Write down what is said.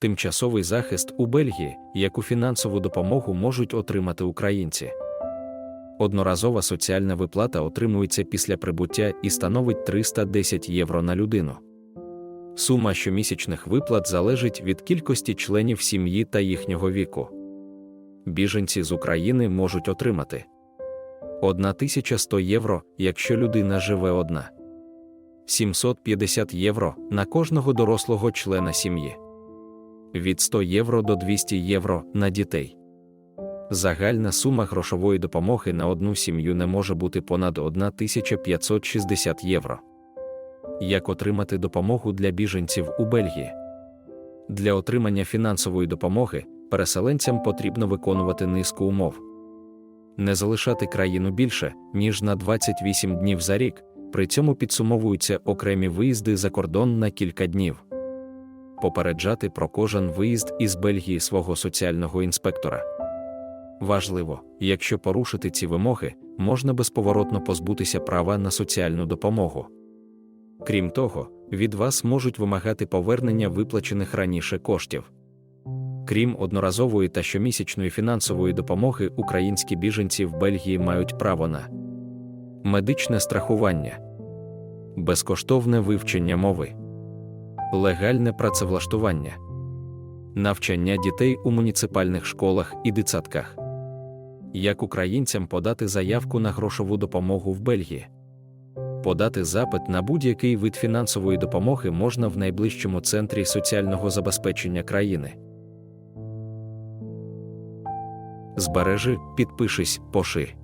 тимчасовий захист у Бельгії, яку фінансову допомогу можуть отримати українці. Одноразова соціальна виплата отримується після прибуття і становить 310 євро на людину. Сума щомісячних виплат залежить від кількості членів сім'ї та їхнього віку. Біженці з України можуть отримати 1100 євро, якщо людина живе одна, 750 євро на кожного дорослого члена сім'ї, від 100 євро до 200 євро на дітей. Загальна сума грошової допомоги на одну сім'ю не може бути понад 1560 євро. Як отримати допомогу для біженців у Бельгії? Для отримання фінансової допомоги переселенцям потрібно виконувати низку умов. Не залишати країну більше, ніж на 28 днів за рік, при цьому підсумовуються окремі виїзди за кордон на кілька днів. Попереджати про кожен виїзд із Бельгії свого соціального інспектора. Важливо, якщо порушити ці вимоги, можна безповоротно позбутися права на соціальну допомогу. Крім того, від вас можуть вимагати повернення виплачених раніше коштів. Крім одноразової та щомісячної фінансової допомоги, українські біженці в Бельгії мають право на медичне страхування, безкоштовне вивчення мови, легальне працевлаштування, навчання дітей у муніципальних школах і дитсадках. Як українцям подати заявку на грошову допомогу в Бельгії? Подати запит на будь-який вид фінансової допомоги можна в найближчому центрі соціального забезпечення країни. Збережи, підпишись, поши.